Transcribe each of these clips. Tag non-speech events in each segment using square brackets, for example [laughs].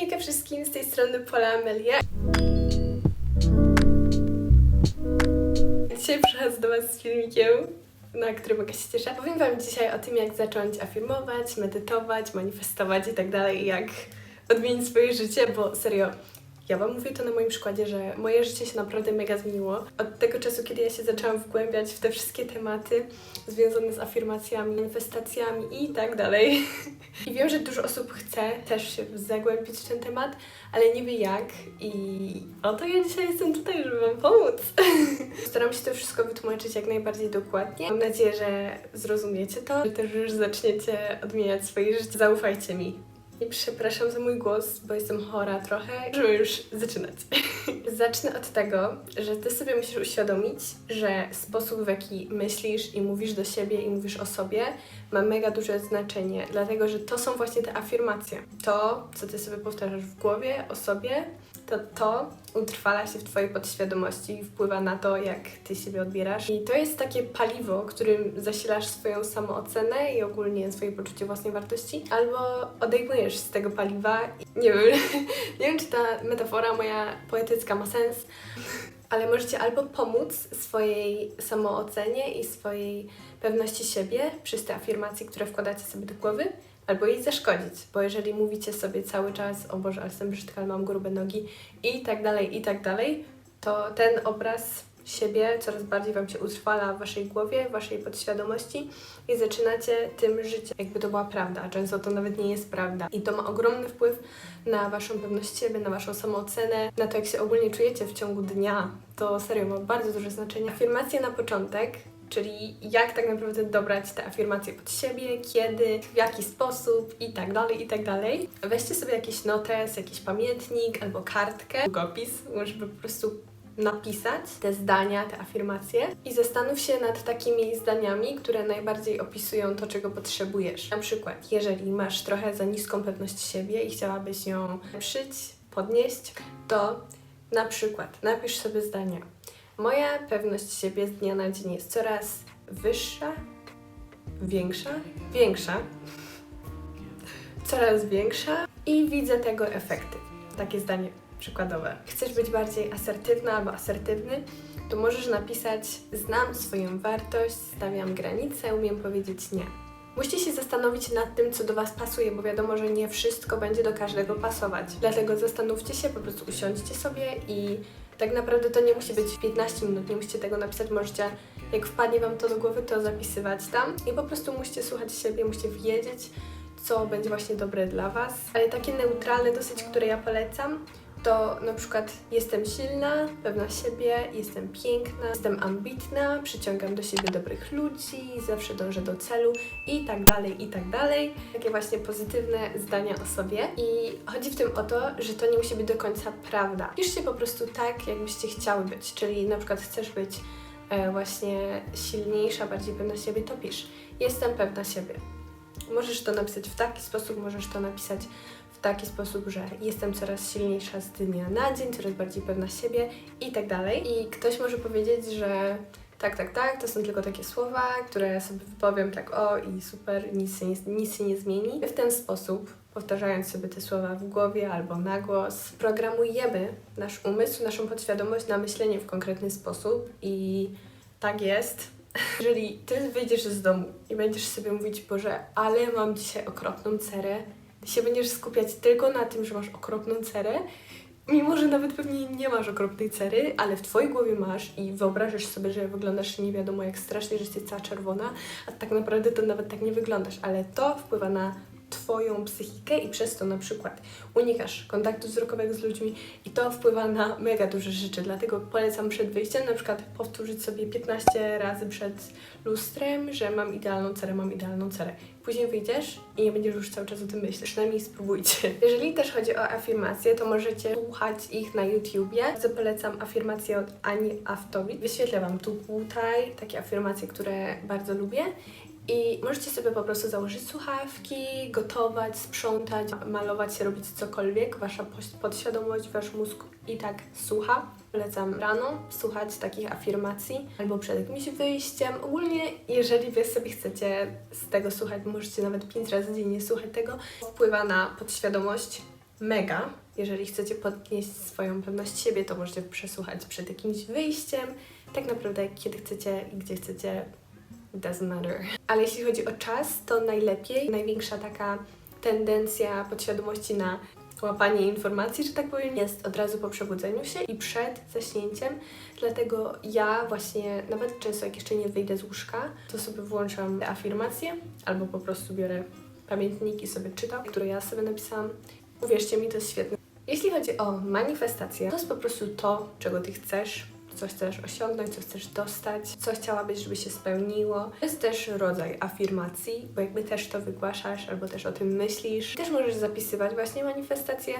Hejka wszystkim, z tej strony Pola Amelia. Dzisiaj przychodzę do Was z filmikiem, na który mega się cieszę. Powiem Wam dzisiaj o tym, jak zacząć afirmować, medytować, manifestować i tak dalej, jak odmienić swoje życie, bo serio, ja Wam mówię to na moim przykładzie, że moje życie się naprawdę mega zmieniło. Od tego czasu, kiedy ja się zaczęłam wgłębiać w te wszystkie tematy związane z afirmacjami, manifestacjami i tak dalej. [laughs] I wiem, że dużo osób chce też się zagłębić w ten temat, ale nie wie jak i oto ja dzisiaj jestem tutaj, żeby Wam pomóc. [laughs] Staram się to wszystko wytłumaczyć jak najbardziej dokładnie. Mam nadzieję, że zrozumiecie to, że też już zaczniecie odmieniać swoje życie. Zaufajcie mi. I przepraszam za mój głos, bo jestem chora trochę, żeby już zaczynać. [laughs] Zacznę od tego, że ty sobie musisz uświadomić, że sposób w jaki myślisz i mówisz do siebie i mówisz o sobie ma mega duże znaczenie, dlatego że to są właśnie te afirmacje. To, co ty sobie powtarzasz w głowie o sobie, to to utrwala się w twojej podświadomości i wpływa na to, jak ty siebie odbierasz. I to jest takie paliwo, którym zasilasz swoją samoocenę i ogólnie swoje poczucie własnej wartości, albo odejmujesz z tego paliwa. I Nie wiem, [laughs] nie wiem, czy ta metafora moja poetycka ma sens, ale możecie albo pomóc swojej samoocenie i swojej pewności siebie przez te afirmacje, które wkładacie sobie do głowy, albo jej zaszkodzić, bo jeżeli mówicie sobie cały czas, o Boże, ale jestem brzydka, ale mam grube nogi i tak dalej, i tak dalej, to ten obraz siebie coraz bardziej Wam się utrwala w Waszej głowie, w Waszej podświadomości i zaczynacie tym żyć, jakby to była prawda, a często to nawet nie jest prawda. I to ma ogromny wpływ na Waszą pewność siebie, na Waszą samoocenę, na to, jak się ogólnie czujecie w ciągu dnia. To serio ma bardzo duże znaczenie. Afirmacje na początek czyli jak tak naprawdę dobrać te afirmacje pod siebie, kiedy, w jaki sposób i tak dalej, i tak dalej. Weźcie sobie jakiś notes, jakiś pamiętnik albo kartkę, długopis, żeby po prostu napisać te zdania, te afirmacje i zastanów się nad takimi zdaniami, które najbardziej opisują to, czego potrzebujesz. Na przykład, jeżeli masz trochę za niską pewność siebie i chciałabyś ją lepszyć, podnieść, to na przykład napisz sobie zdania. Moja pewność siebie z dnia na dzień jest coraz wyższa, większa, większa, coraz większa i widzę tego efekty. Takie zdanie przykładowe. Chcesz być bardziej asertywna albo asertywny, to możesz napisać: Znam swoją wartość, stawiam granice, umiem powiedzieć nie. Musicie się zastanowić nad tym, co do Was pasuje, bo wiadomo, że nie wszystko będzie do każdego pasować. Dlatego zastanówcie się, po prostu usiądźcie sobie i tak naprawdę to nie musi być 15 minut, nie musicie tego napisać, możecie, jak wpadnie Wam to do głowy, to zapisywać tam i po prostu musicie słuchać siebie, musicie wiedzieć, co będzie właśnie dobre dla Was. Ale takie neutralne dosyć, które ja polecam, to na przykład jestem silna, pewna siebie, jestem piękna, jestem ambitna, przyciągam do siebie dobrych ludzi, zawsze dążę do celu i tak dalej, i tak dalej. Takie właśnie pozytywne zdania o sobie. I chodzi w tym o to, że to nie musi być do końca prawda. Piszcie po prostu tak, jakbyście chciały być, czyli na przykład chcesz być e, właśnie silniejsza, bardziej pewna siebie, to pisz. Jestem pewna siebie. Możesz to napisać w taki sposób, możesz to napisać w taki sposób, że jestem coraz silniejsza z dnia na dzień, coraz bardziej pewna siebie i tak dalej. I ktoś może powiedzieć, że tak, tak, tak, to są tylko takie słowa, które sobie wypowiem tak o i super, nic się nie, nic się nie zmieni. W ten sposób, powtarzając sobie te słowa w głowie albo na głos, programujemy nasz umysł, naszą podświadomość na myślenie w konkretny sposób i tak jest. [laughs] Jeżeli ty wyjdziesz z domu i będziesz sobie mówić, Boże, ale mam dzisiaj okropną cerę, się będziesz skupiać tylko na tym, że masz okropną cerę, mimo że nawet pewnie nie masz okropnej cery, ale w twojej głowie masz i wyobrażasz sobie, że wyglądasz nie wiadomo jak strasznie, że jesteś cała czerwona, a tak naprawdę to nawet tak nie wyglądasz, ale to wpływa na Twoją psychikę i przez to na przykład unikasz kontaktu wzrokowego z ludźmi i to wpływa na mega duże rzeczy. Dlatego polecam przed wyjściem na przykład powtórzyć sobie 15 razy przed lustrem, że mam idealną cerę, mam idealną cerę. Później wyjdziesz i nie będziesz już cały czas o tym myśleć. Przynajmniej spróbujcie. Jeżeli też chodzi o afirmacje, to możecie słuchać ich na YouTubie. Bardzo polecam afirmacje od Ani Aftowicz. Wyświetlę Wam tu tutaj takie afirmacje, które bardzo lubię. I możecie sobie po prostu założyć słuchawki, gotować, sprzątać, malować, robić cokolwiek. Wasza podświadomość, wasz mózg i tak słucha. Polecam rano słuchać takich afirmacji albo przed jakimś wyjściem. Ogólnie, jeżeli wy sobie chcecie z tego słuchać, możecie nawet pięć razy dziennie słuchać tego. Wpływa na podświadomość mega. Jeżeli chcecie podnieść swoją pewność siebie, to możecie przesłuchać przed jakimś wyjściem. Tak naprawdę kiedy chcecie i gdzie chcecie, it doesn't matter. Ale jeśli chodzi o czas, to najlepiej, największa taka tendencja podświadomości na łapanie informacji, że tak powiem, jest od razu po przebudzeniu się i przed zaśnięciem. Dlatego ja właśnie, nawet często jak jeszcze nie wyjdę z łóżka, to sobie włączam afirmacje albo po prostu biorę pamiętnik i sobie czytam, które ja sobie napisałam. Uwierzcie mi, to jest świetne. Jeśli chodzi o manifestację, to jest po prostu to, czego ty chcesz, co chcesz osiągnąć, co chcesz dostać, co chciałabyś, żeby się spełniło. To jest też rodzaj afirmacji, bo jakby też to wygłaszasz albo też o tym myślisz. Też możesz zapisywać właśnie manifestacje.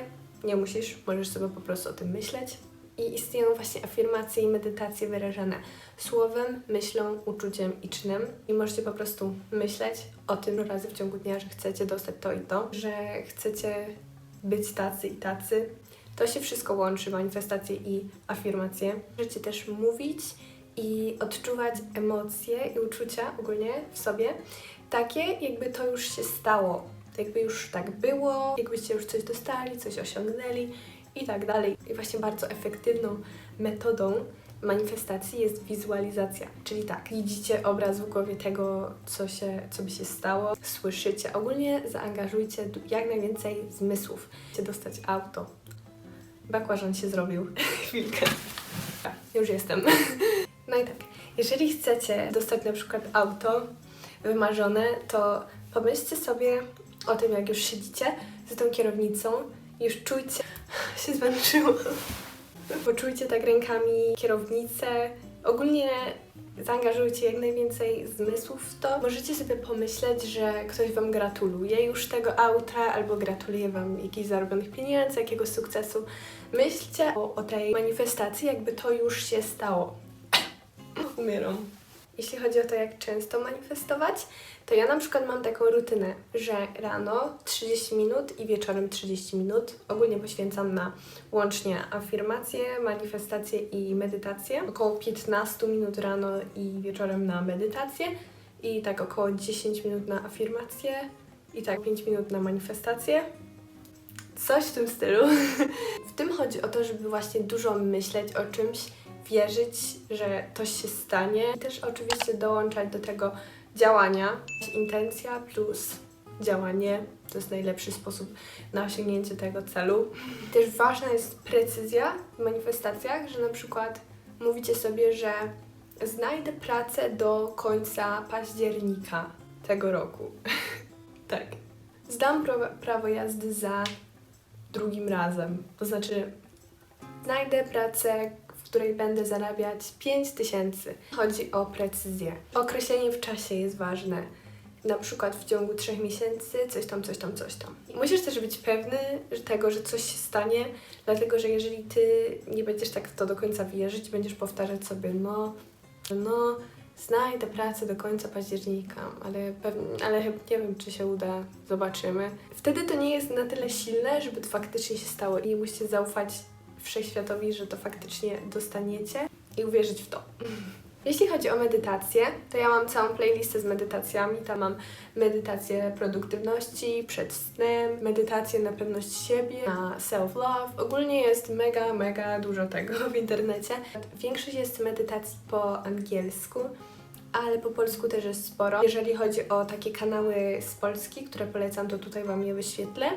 Nie musisz, możesz sobie po prostu o tym myśleć. I istnieją właśnie afirmacje i medytacje wyrażane słowem, myślą, uczuciem i czynem. I możecie po prostu myśleć o tym razy w ciągu dnia, że chcecie dostać to i to, że chcecie być tacy i tacy. To się wszystko łączy, manifestacje i afirmacje. Możecie też mówić i odczuwać emocje i uczucia ogólnie w sobie, takie jakby to już się stało, jakby już tak było, jakbyście już coś dostali, coś osiągnęli i tak dalej. I właśnie bardzo efektywną metodą manifestacji jest wizualizacja, czyli tak, widzicie obraz w głowie tego, co, się, co by się stało, słyszycie. Ogólnie zaangażujcie jak najwięcej zmysłów. Chcecie dostać auto. Bakłażan się zrobił. [laughs] Chwilkę. Już jestem. No i tak, jeżeli chcecie dostać na przykład auto wymarzone, to pomyślcie sobie o tym, jak już siedzicie za tą kierownicą, już czujcie, [laughs] się zmęczyłam. Poczujcie tak rękami kierownicę. Ogólnie zaangażujcie jak najwięcej zmysłów w to. Możecie sobie pomyśleć, że ktoś Wam gratuluje już tego auta, albo gratuluje Wam jakichś zarobionych pieniędzy, jakiegoś sukcesu. Myślcie o, o tej manifestacji, jakby to już się stało. [coughs] Umieram. Jeśli chodzi o to, jak często manifestować, to ja na przykład mam taką rutynę, że rano 30 minut i wieczorem 30 minut ogólnie poświęcam na łącznie afirmacje, manifestacje i medytację. Około 15 minut rano i wieczorem na medytację i tak około 10 minut na afirmacje i tak 5 minut na manifestację. Coś w tym stylu. [laughs] W tym chodzi o to, żeby właśnie dużo myśleć o czymś, wierzyć, że to się stanie. I też oczywiście dołączać do tego działania. Intencja plus działanie to jest najlepszy sposób na osiągnięcie tego celu. Też ważna jest precyzja w manifestacjach, że na przykład mówicie sobie, że znajdę pracę do końca października tego roku. [laughs] tak. Zdam prawo, jazdy za drugim razem. To znaczy, znajdę pracę, której będę zarabiać 5 tysięcy. Chodzi o precyzję. Określenie w czasie jest ważne. Na przykład w ciągu 3 miesięcy, coś tam, coś tam, coś tam. Musisz też być pewny że tego, że coś się stanie, dlatego że jeżeli ty nie będziesz tak w to do końca wierzyć, będziesz powtarzać sobie, no, no, znajdę pracę do końca października, ale, pewnie, ale nie wiem, czy się uda, zobaczymy. Wtedy to nie jest na tyle silne, żeby to faktycznie się stało i musicie zaufać wszechświatowi, że to faktycznie dostaniecie i uwierzyć w to. [laughs] Jeśli chodzi o medytację, to ja mam całą playlistę z medytacjami. Tam mam medytację produktywności przed snem, medytację na pewność siebie, na self-love. Ogólnie jest mega, mega dużo tego w internecie. Większość jest medytacji po angielsku, ale po polsku też jest sporo. Jeżeli chodzi o takie kanały z Polski, które polecam, to tutaj Wam je wyświetlę.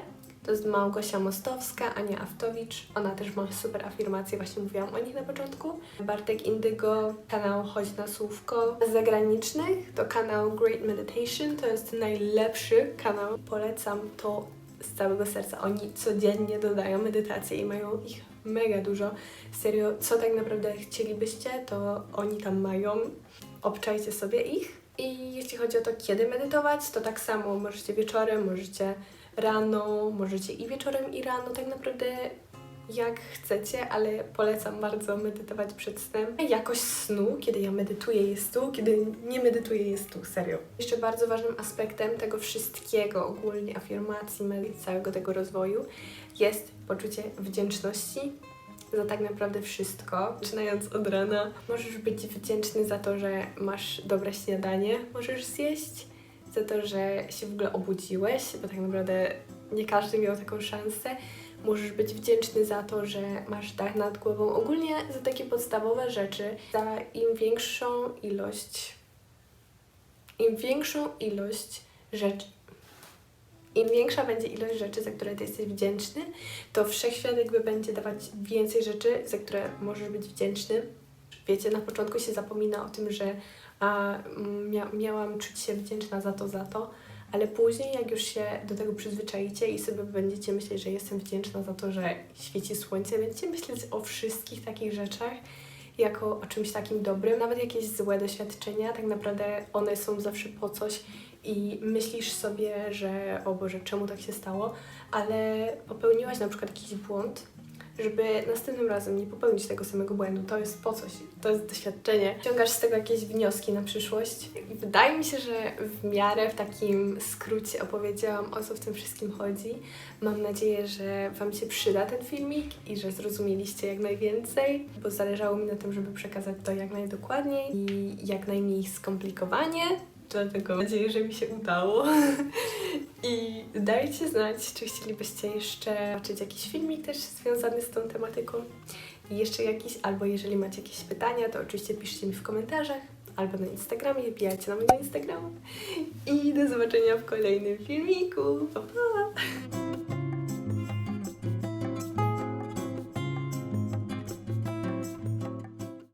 To jest Małgosia Mostowska, Ania Aftowicz. Ona też ma super afirmacje, właśnie mówiłam o nich na początku. Bartek Indygo, kanał Chodź na Słówko. Z zagranicznych to kanał Great Meditation, to jest najlepszy kanał. Polecam to z całego serca. Oni codziennie dodają medytacje i mają ich mega dużo. Serio, co tak naprawdę chcielibyście, to oni tam mają. Obczajcie sobie ich. I jeśli chodzi o to, kiedy medytować, to tak samo możecie wieczorem, możecie rano, możecie i wieczorem, i rano, tak naprawdę jak chcecie, ale polecam bardzo medytować przed snem. Jakość snu, kiedy ja medytuję jest tu, kiedy nie medytuję jest tu, serio. Jeszcze bardzo ważnym aspektem tego wszystkiego, ogólnie afirmacji, medytacji, całego tego rozwoju, jest poczucie wdzięczności za tak naprawdę wszystko. Zaczynając od rana, możesz być wdzięczny za to, że masz dobre śniadanie, możesz zjeść, za to, że się w ogóle obudziłeś, bo tak naprawdę nie każdy miał taką szansę. Możesz być wdzięczny za to, że masz dach nad głową. Ogólnie za takie podstawowe rzeczy, za im większą ilość, im większą ilość rzeczy, im większa będzie ilość rzeczy, za które ty jesteś wdzięczny, to wszechświat jakby będzie dawać więcej rzeczy, za które możesz być wdzięczny. Wiecie, na początku się zapomina o tym, że a, mia miałam czuć się wdzięczna za to, za to, ale później, jak już się do tego przyzwyczaicie i sobie będziecie myśleć, że jestem wdzięczna za to, że świeci słońce, będziecie myśleć o wszystkich takich rzeczach jako o czymś takim dobrym. Nawet jakieś złe doświadczenia, tak naprawdę one są zawsze po coś i myślisz sobie, że o Boże, czemu tak się stało, ale popełniłaś na przykład jakiś błąd, żeby następnym razem nie popełnić tego samego błędu. To jest po coś, to jest doświadczenie. Ciągasz z tego jakieś wnioski na przyszłość. I wydaje mi się, że w miarę w takim skrócie opowiedziałam o co w tym wszystkim chodzi. Mam nadzieję, że Wam się przyda ten filmik i że zrozumieliście jak najwięcej, bo zależało mi na tym, żeby przekazać to jak najdokładniej i jak najmniej skomplikowanie. Dlatego mam nadzieję, że mi się udało. I dajcie znać, czy chcielibyście jeszcze zobaczyć jakiś filmik też związany z tą tematyką. I jeszcze jakiś, albo jeżeli macie jakieś pytania, to oczywiście piszcie mi w komentarzach, albo na Instagramie, wbijajcie na mojego Instagrama. I do zobaczenia w kolejnym filmiku. Pa, pa!